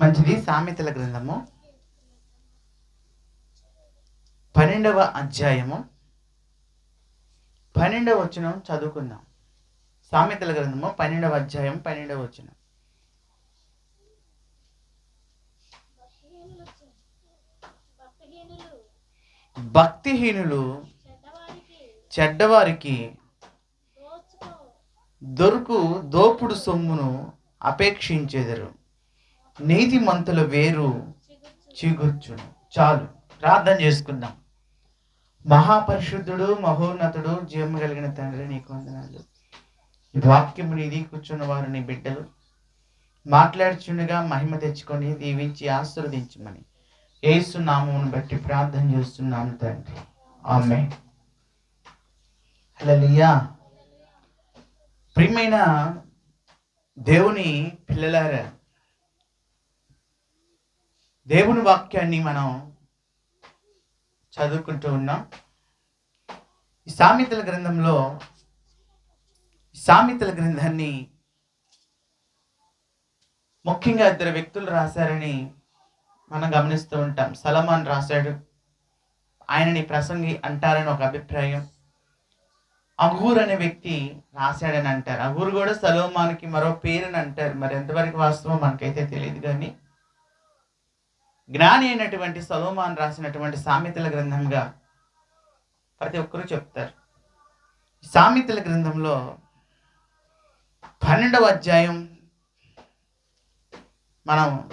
మంచిది సామెతల గ్రంథము. పన్నెండవ అధ్యాయము. పన్నెండవ వచనం చదువుకుందాం. సామెతల గ్రంథము పన్నెండవ అధ్యాయం పన్నెండవ వచనం. భక్తిహీనులు చెడ్డవారికి దొరుకు దోపుడు సొమ్మును అపేక్షించెదరు. నీతిమంతుల వేరు. చిగుర్చు చాలు. ప్రార్థన చేసుకుందాం. మహాపరిశుద్ధుడు మహోన్నతుడు జీవం కలిగిన తండ్రి నీకు వందనాలు. ఈ వాక్యము నీది కూర్చున్న వారు నీ బిడ్డలు. మాట్లాడుచుండగా మహిమ తెచ్చుకొని దీవించి ఆశీర్వదించమని ఏసునామమును బట్టి ప్రార్థన చేస్తున్నాను తండ్రి. ఆమె హలలియా ప్రియమైన దేవుని పిల్లలారా దేవుని వాక్యాన్ని మనం చదువుకుంటూ ఉన్నాం. ఈ సామెతల గ్రంథంలో ఈ సామెతల గ్రంథాన్ని ముఖ్యంగా ఇద్దరు వ్యక్తులు రాశారని మనం గమనిస్తూ ఉంటాం. సలమాన్ రాశాడు. ఆయనని ప్రసంగి అంటారని ఒక అభిప్రాయం. అగూర్ అనే వ్యక్తి రాశాడని అంటారు. అగూర్ కూడా సలోమాన్కి మరో పేరుని అంటారు. మరి ఎంతవరకు వాస్తవం మనకైతే తెలియదు కానీ జ్ఞాని అయినటువంటి సలోమాన్ రాసినటువంటి సామెతల గ్రంథంగా ప్రతి ఒక్కరూ చెప్తారు. సామెతల గ్రంథంలో పన్నెండవ అధ్యాయం మనం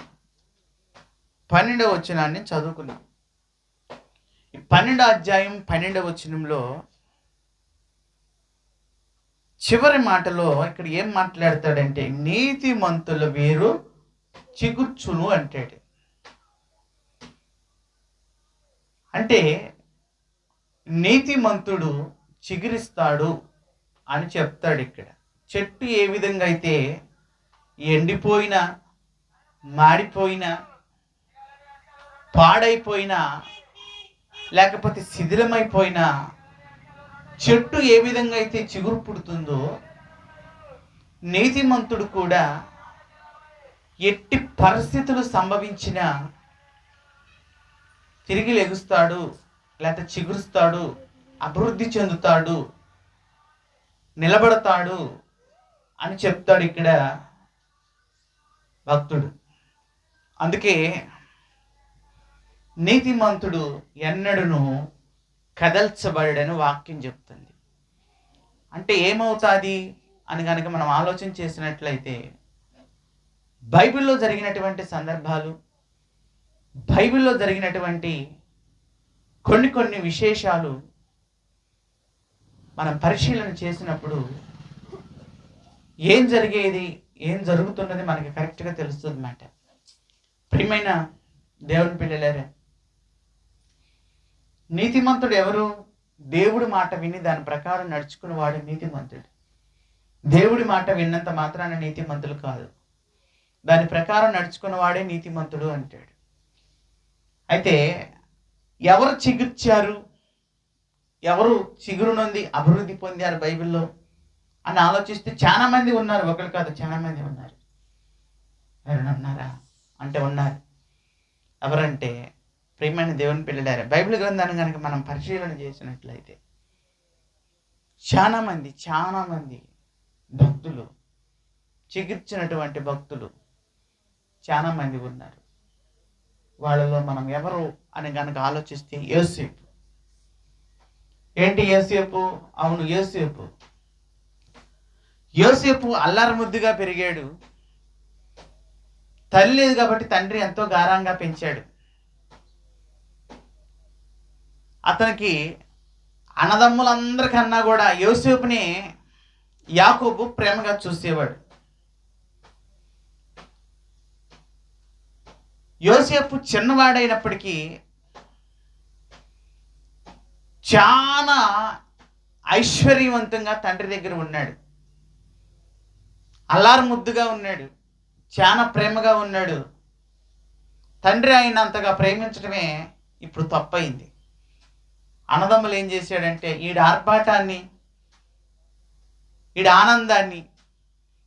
పన్నెండవ వచనాన్ని చదువుకున్నాం. ఈ పన్నెండవ అధ్యాయం పన్నెండవ వచనంలో చివరి మాటలో ఇక్కడ ఏం మాట్లాడతాడంటే నీతిమంతుల వేరు చిగుర్చును అంటాడు. అంటే నీతిమంతుడు చిగురిస్తాడు అని చెప్తాడు ఇక్కడ. చెట్టు ఏ విధంగా అయితే ఎండిపోయిన మాడిపోయిన పాడైపోయిన లేకపోతే శిథిలమైపోయిన చెట్టు ఏ విధంగా అయితే చిగురు పుడుతుందో నీతిమంతుడు కూడా ఎట్టి పరిస్థితులు సంభవించినా తిరిగి లెగుస్తాడు లేకపోతే చిగురుస్తాడు అభివృద్ధి చెందుతాడు నిలబడతాడు అని చెప్తాడు ఇక్కడ భక్తుడు. అందుకే నీతిమంతుడు ఎన్నడను కదల్చబడని వాక్యం చెప్తుంది. అంటే ఏమవుతుంది అని కనుక మనం ఆలోచన చేసినట్లయితే బైబిల్లో జరిగినటువంటి సందర్భాలు బైబిల్లో జరిగినటువంటి కొన్ని కొన్ని విశేషాలు మనం పరిశీలన చేసినప్పుడు ఏం జరిగేది ఏం జరుగుతున్నది మనకి కరెక్ట్గా తెలుస్తుంది అన్నమాట ప్రియమైన దేవుని పిల్లలారా నీతిమంతుడు ఎవరు? దేవుడి మాట విని దాని ప్రకారం నడుచుకునేవాడు నీతిమంతుడు. దేవుడి మాట విన్నంత మాత్రాన నీతిమంతులు కాదు. దాని ప్రకారం నడుచుకున్నవాడే నీతిమంతుడు అంటాడు. అయితే ఎవరు చిగుర్చారు? ఎవరు చిగురు నుండి అభివృద్ధి పొందారు బైబిల్లో? అని ఆలోచిస్తే చాలా మంది ఉన్నారు. ఒకరు కాదు చాలా మంది ఉన్నారు. ఎవరైనా ఉన్నారా? అంటే ఉన్నారు. ఎవరంటే ప్రియమైన దేవుని పిల్లలారా? బైబిల్ గ్రంథాన్ని కనుక మనం పరిశీలన చేసినట్లయితే చాలామంది చాలామంది భక్తులు చికిత్సినటువంటి భక్తులు చాలామంది ఉన్నారు. వాళ్ళలో మనం ఎవరు అని కనుక ఆలోచిస్తే యోసేపు. ఏంటి యోసేపు? అవును ఏసేపు యోసేపు అల్లారు ముద్దుగా పెరిగాడు. తల్లి లేదు కాబట్టి తండ్రి ఎంతో గారంగా పెంచాడు. అతనికి అన్నదమ్ములందరికన్నా కూడా యోసేపుని యాకోబు ప్రేమగా చూసేవాడు. యోసేపు చిన్నవాడైనప్పటికీ చాలా ఐశ్వర్యవంతంగా తండ్రి దగ్గర ఉన్నాడు. అల్లారు ముద్దుగా ఉన్నాడు. చాలా ప్రేమగా ఉన్నాడు. తండ్రి అయినంతగా ప్రేమించడమే ఇప్పుడు తప్పయింది అన్నదమ్ములు ఏం చేశాడంటే ఈడ ఆర్భాటాన్ని ఈడ ఆనందాన్ని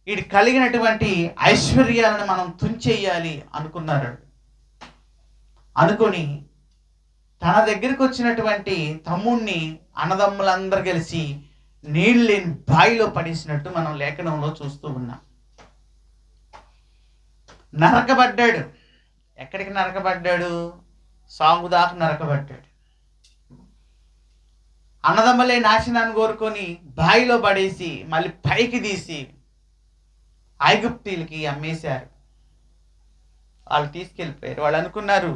వీడి కలిగినటువంటి ఐశ్వర్యాలను మనం తుంచేయాలి అనుకున్నారు అనుకొని తన దగ్గరికి వచ్చినటువంటి తమ్ముణ్ణి అన్నదమ్ములందరూ కలిసి నీళ్ళు లేని బాయిలో పడేసినట్టు మనం లేఖనంలో చూస్తూ ఉన్నాం. నరకబడ్డాడు ఎక్కడికి నరకబడ్డాడు సాగుదాకు నరకబడ్డాడు అన్నదమ్మలే నాశనాన్ని కోరుకొని బాయిలో పడేసి మళ్ళీ పైకి తీసి ఐగుప్తీలకి అమ్మేశారు. వాళ్ళు తీసుకెళ్ళిపోయారు. వాళ్ళు అనుకున్నారు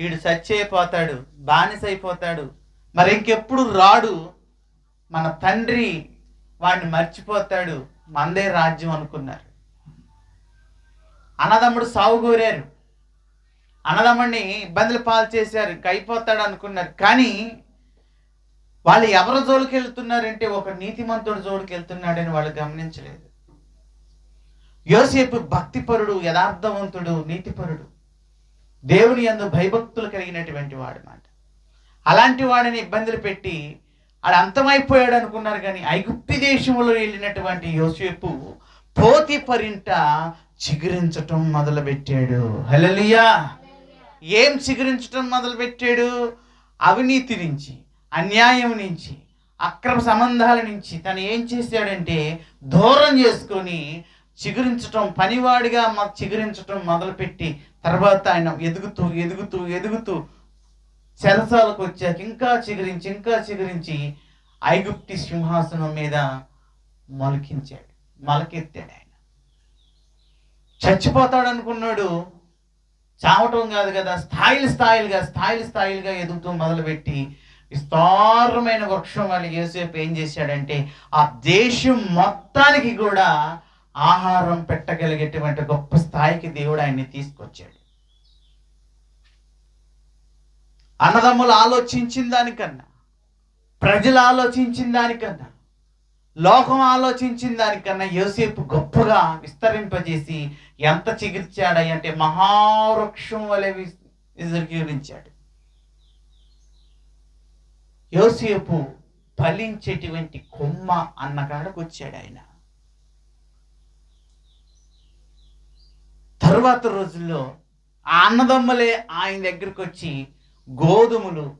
వీడు చచ్చైపోతాడు బానిస అయిపోతాడు మరి ఇంకెప్పుడు రాడు మన తండ్రి వాడిని మర్చిపోతాడు మందే రాజ్యం అనుకున్నారు. అన్నదమ్ముడు సావు కోరారు అన్నదమ్ముడిని ఇబ్బందులు పాలు చేశారు ఇంక అయిపోతాడు అనుకున్నారు. కానీ వాళ్ళు ఎవరి జోలికి వెళ్తున్నారంటే ఒక నీతిమంతుడు జోలికి వెళ్తున్నాడని వాళ్ళు గమనించలేదు. యోసేపు భక్తిపరుడు యథార్థవంతుడు నీతిపరుడు. దేవుని యందు భయభక్తులు కలిగినటువంటి వాడు మాట. అలాంటి వాడిని ఇబ్బందులు పెట్టి ఆడు అంతమైపోయాడు అనుకున్నారు కానీ ఐగుప్తి దేశంలో వెళ్ళినటువంటి యోసేపు పోతి పరింట చిగురించటం మొదలుపెట్టాడు. హలలియా ఏం చిగురించటం మొదలుపెట్టాడు? అవినీతి నుంచి అన్యాయం నుంచి అక్రమ సంబంధాల నుంచి తను ఏం చేశాడంటే దూరం చేసుకొని చిగురించటం పనివాడిగా మాకు చిగురించటం మొదలుపెట్టి తర్వాత ఆయన ఎదుగుతూ ఎదుగుతూ ఎదుగుతూ చెరసాలకు వచ్చాక ఇంకా చిగురించి ఇంకా చిగురించి ఐగుప్తి సింహాసనం మీద మొలకించాడు మొలకెత్తాడు ఆయన. చచ్చిపోతాడు అనుకున్నాడు చావటం కాదు కదా స్థాయిలు స్థాయిలుగా స్థాయిలు స్థాయిలుగా ఎదుగుతూ మొదలుపెట్టి విస్తారమైన వృక్షం వాళ్ళు యోసేపు ఏం చేశాడంటే ఆ దేశం మొత్తానికి కూడా ఆహారం పెట్టగలిగేటువంటి గొప్ప స్థాయికి దేవుడు ఆయన్ని తీసుకొచ్చాడు. అన్నదమ్ములు ఆలోచించిన దానికన్నా ప్రజలు ఆలోచించిన దానికన్నా లోకం ఆలోచించిన దానికన్నా యోసేపు గొప్పగా విస్తరింపజేసి ఎంత చికిత్సాడంటే మహావృక్షం వలె విస్- విజృంభించాడు యోసేపు ఫలించేటువంటి కొమ్మ అన్న కాడకు వచ్చాడు ఆయన. తరువాత రోజుల్లో ఆ అన్నదమ్ములే ఆయన దగ్గరికి వచ్చి గోధుమలు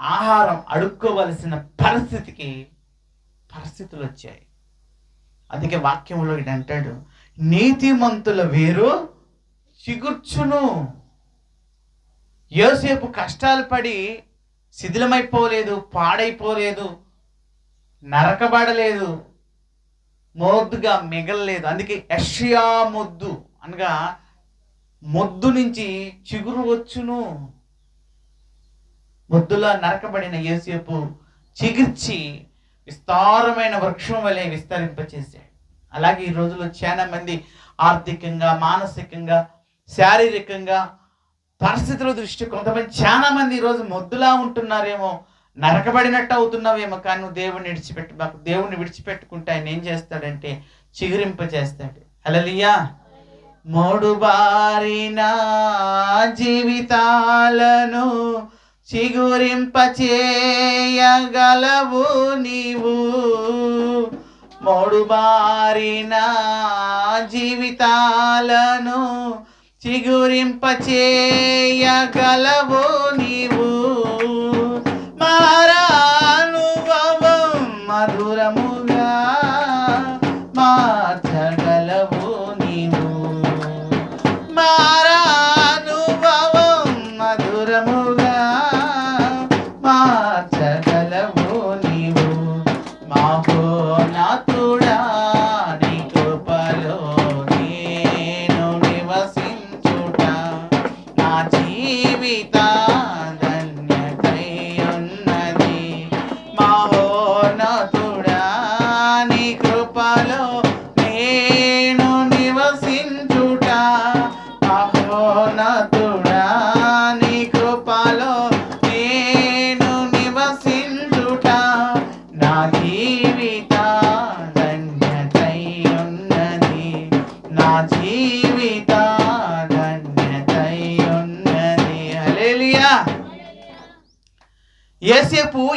ఆహారం అడుక్కోవలసిన పరిస్థితికి పరిస్థితులు వచ్చాయి అందుకే వాక్యంలో ఇది అంటాడు నీతిమంతుల వేరు చిగుర్చును. యోసేపు కష్టాలు పడి శిథిలమైపోలేదు పాడైపోలేదు నరకబడలేదు మోద్దుగా మిగలలేదు. అందుకే యష్యా మొద్దు అనగా మొద్దు నుంచి చిగురు వచ్చును. మొద్దులా నరకబడిన ఏసేపు చిగిర్చి విస్తారమైన వృక్షం వలె విస్తరింపచేశాడు. అలాగే ఈ రోజుల్లో చాలా మంది ఆర్థికంగా మానసికంగా శారీరకంగా పరిస్థితుల దృష్టి కొంతమంది చాలా మంది ఈరోజు మొద్దులా ఉంటున్నారేమో నరకబడినట్టు అవుతున్నావేమో కానీ నువ్వు దేవుని విడిచిపెట్టు మాకు దేవుణ్ణి విడిచిపెట్టుకుంటే ఆయన ఏం చేస్తాడంటే చిగురింప చేస్తాడు అలలియా మొడుబారిన జీవితాలను చిగురింపచేయగలవు నీవు. మొడుబారిన జీవితాలను చిగురింపచేయగలవు నీవు.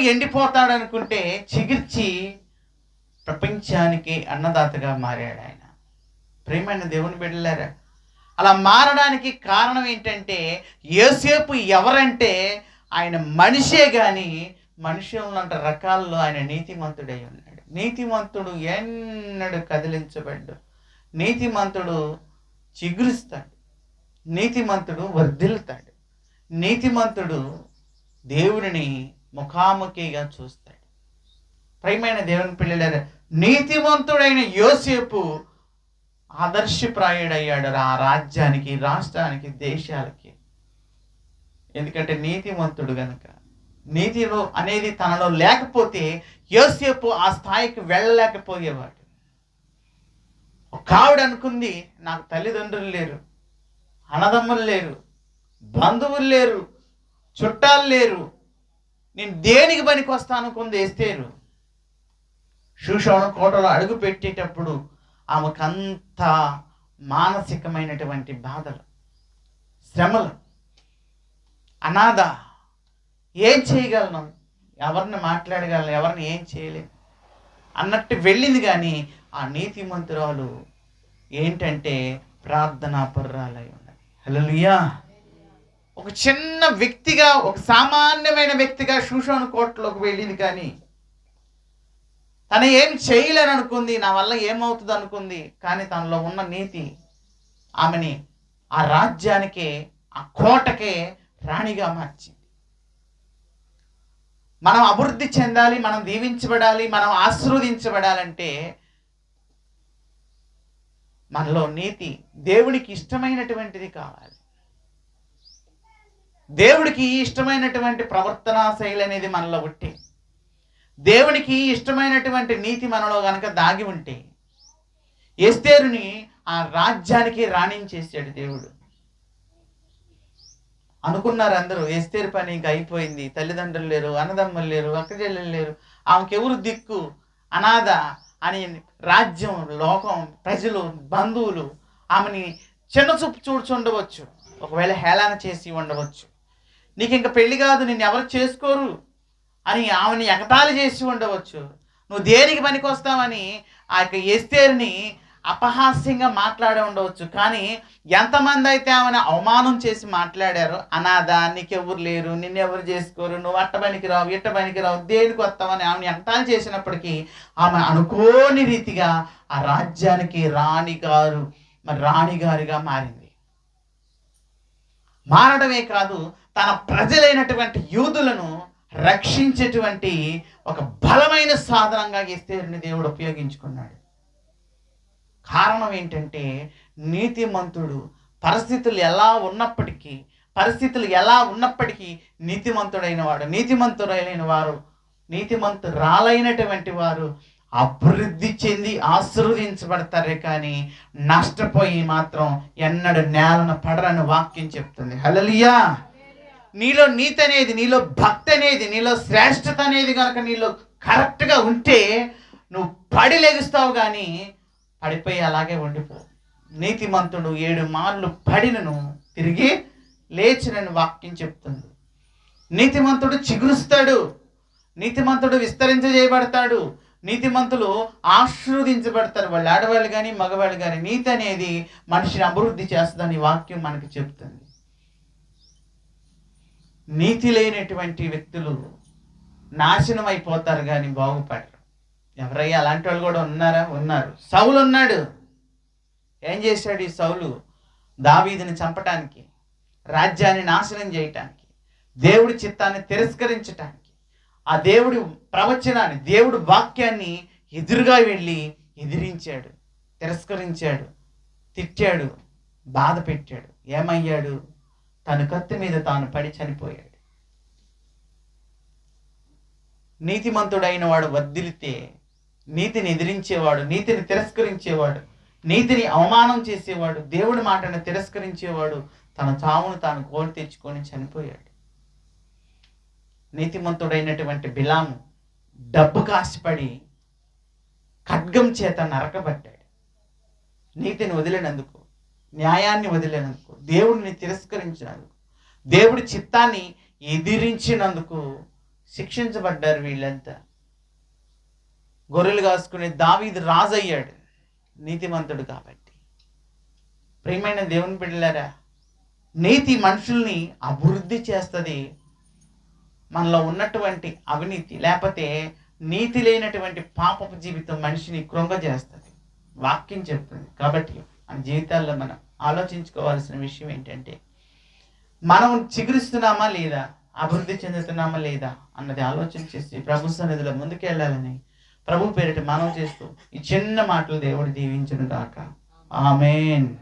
ఎండిపోతాడనుకుంటే చిగిర్చి ప్రపంచానికి అన్నదాతగా మారాడు ఆయన. ప్రేమైన దేవుని బిడ్డలారా అలా మారడానికి కారణం ఏంటంటే ఏసేపు ఎవరంటే ఆయన మనిషే కానీ మనిషి రకాల్లో ఆయన నీతిమంతుడై ఉన్నాడు. నీతిమంతుడు ఎన్నడూ కదిలించబడ్డు. నీతిమంతుడు చిగురుస్తాడు. నీతిమంతుడు వర్ధిల్లుతాడు. నీతిమంతుడు దేవుడిని ముఖాముఖిగా చూస్తాడు. ప్రేమైన దేవుని పిల్లల నీతివంతుడైన యోసేపు ఆదర్శప్రాయుడయ్యాడు ఆ రాజ్యానికి రాష్ట్రానికి దేశాలకి. ఎందుకంటే నీతివంతుడు గనుక నీతిలో అనేది తనలో లేకపోతే యోసేపు ఆ స్థాయికి వెళ్ళలేకపోయేవాడు. ఒక ఆవిడ అనుకుంది నాకు తల్లిదండ్రులు లేరు అన్నదమ్ములు లేరు బంధువులు లేరు చుట్టాలు లేరు నేను దేనికి పనికి వస్తాను అనుకుంది శూషణ కోటలో అడుగు పెట్టేటప్పుడు ఆమెకంత మానసికమైనటువంటి బాధలు శ్రమలు. అనాథ ఏం చేయగలను? ఎవరిని మాట్లాడగలను? ఎవరిని ఏం చేయలేము అన్నట్టు వెళ్ళింది కానీ ఆ నీతి మంత్రాలు ఏంటంటే ప్రార్థనా పర్రాలై ఉన్నది. హల్లెలూయా. ఒక చిన్న వ్యక్తిగా ఒక సామాన్యమైన వ్యక్తిగా శూషణ కోర్టులోకి వెళ్ళింది కానీ తను ఏం చేయలేని అనుకుంది నా వల్ల ఏమవుతుంది అనుకుంది కానీ తనలో ఉన్న నీతి ఆమెని ఆ రాజ్యానికే ఆ కోటకే రాణిగా మార్చింది. మనం అభివృద్ధి చెందాలి మనం దీవించబడాలి మనం ఆశీర్వదించబడాలంటే మనలో నీతి దేవునికి ఇష్టమైనటువంటిది కావాలి. దేవుడికి ఇష్టమైనటువంటి ప్రవర్తనా శైలి అనేది మనలో ఉంటే దేవునికి ఇష్టమైనటువంటి నీతి మనలో కనుక దాగి ఉంటే ఎస్తేరుని ఆ రాజ్యానికి రాణించేసాడు దేవుడు. అనుకున్నారు అందరూ ఎస్తేరు పని ఇంకా అయిపోయింది తల్లిదండ్రులు లేరు అన్నదమ్ములు లేరు అక్కచెల్లెలు లేరు ఆమెకి ఎవరు దిక్కు? అనాథ అని రాజ్యం లోకం ప్రజలు బంధువులు ఆమెని చిన్న చూపు చూడ్చుండవచ్చు. ఒకవేళ హేళన చేసి ఉండవచ్చు. నీకు ఇంకా పెళ్ళి కాదు నిన్ను ఎవరు చేసుకోరు అని ఆమెని ఎగతాళి చేసి ఉండవచ్చు. నువ్వు దేనికి పనికొస్తావని ఆ యొక్క ఎస్తేరుని అపహాస్యంగా మాట్లాడే ఉండవచ్చు. కానీ ఎంతమంది అయితే ఆమెను అవమానం చేసి మాట్లాడారు అనాథ నీకెవరు లేరు నిన్నెవరు చేసుకోరు నువ్వు అట్ట పనికి రావు ఇట్ట పనికి రావు దేనికి వస్తావని ఆమెను ఎంతాలు చేసినప్పటికీ ఆమె అనుకోని రీతిగా ఆ రాజ్యానికి రాణి గారు మరి రాణిగారిగా మారింది. మారడమే కాదు తన ప్రజలైనటువంటి యూదులను రక్షించేటువంటి ఒక బలమైన సాధనంగా ఎస్తేరుని దేవుడు ఉపయోగించుకున్నాడు. కారణం ఏంటంటే నీతిమంతుడు పరిస్థితులు ఎలా ఉన్నప్పటికీ పరిస్థితులు ఎలా ఉన్నప్పటికీ నీతిమంతుడైన వాడు నీతిమంతుడైన వారు నీతిమంతురాలైనటువంటి వారు అభివృద్ధి చెంది ఆశీర్వదించబడతారే కానీ నష్టపోయి మాత్రం ఎన్నడు నేలను పడరని వాక్యం చెప్తుంది. హలలియా నీలో నీతి అనేది నీలో భక్తి అనేది నీలో శ్రేష్టత అనేది కనుక నీలో కరెక్ట్గా ఉంటే నువ్వు పడి లెగుస్తావు కానీ పడిపోయి అలాగే ఉండిపో. నీతిమంతుడు ఏడు మార్లు పడినను తిరిగి లేచినని వాక్యం చెప్తుంది. నీతిమంతుడు చిగురుస్తాడు నీతిమంతుడు విస్తరించజేయబడతాడు నీతిమంతులు ఆశీర్వదించబడతారు. వాళ్ళు ఆడవాళ్ళు కానీ మగవాళ్ళు కానీ నీతి అనేది మనిషిని అభివృద్ధి చేస్తుందని వాక్యం మనకి చెప్తుంది. నీతి లేనటువంటి వ్యక్తులు నాశనం అయిపోతారు కానీ బాగుపడరు. ఎవరయ్యా? అలాంటి వాళ్ళు కూడా ఉన్నారా? ఉన్నారు. సౌలు ఉన్నాడు. ఏం చేశాడు ఈ సౌలు? దావీదిని చంపటానికి రాజ్యాన్ని నాశనం చేయటానికి దేవుడి చిత్తాన్ని తిరస్కరించటానికి ఆ దేవుడి ప్రవచనాన్ని దేవుడి వాక్యాన్ని ఎదురుగా వెళ్ళి ఎదిరించాడు తిరస్కరించాడు తిట్టాడు బాధ పెట్టాడు. ఏమయ్యాడు? తన కత్తి మీద తాను పడి చనిపోయాడు. నీతిమంతుడైన వాడు వర్ధిల్లితే నీతిని ఎదిరించేవాడు నీతిని తిరస్కరించేవాడు నీతిని అవమానం చేసేవాడు దేవుడి మాటను తిరస్కరించేవాడు తన చావును తాను కోరి తెచ్చుకొని చనిపోయాడు. నీతిమంతుడైనటువంటి బిలాము డబ్బు కాసిపడి ఖడ్గం చేత నరకబడ్డాడు నీతిని వదిలినందుకు న్యాయాన్ని వదిలేనందుకు దేవుడిని తిరస్కరించినందుకు దేవుడి చిత్తాన్ని ఎదిరించినందుకు శిక్షించబడ్డారు వీళ్ళంతా. గొర్రెలు కాసుకునే దావీదు రాజు అయ్యాడు నీతిమంతుడు కాబట్టి. ప్రియమైన దేవుని బిడ్డలారా నీతి మనుషుల్ని అభివృద్ధి చేస్తుంది మనలో ఉన్నటువంటి అవినీతి లేకపోతే నీతి లేనటువంటి పాపపు జీవితం మనిషిని కృంగజేస్తుంది. వాక్యం చెప్తుంది కాబట్టి మన జీవితాల్లో మనం ఆలోచించుకోవాల్సిన విషయం ఏంటంటే మనం చిగురిస్తున్నామా లేదా? అభివృద్ధి చెందుతున్నామా లేదా? అన్నది ఆలోచన చేసి ప్రభు సన్నిధిలో ముందుకెళ్ళాలని ప్రభు పేరిట మనం చేస్తూ ఈ చిన్న మాటలు దేవుడు దీవించను గాక ఆమెన్.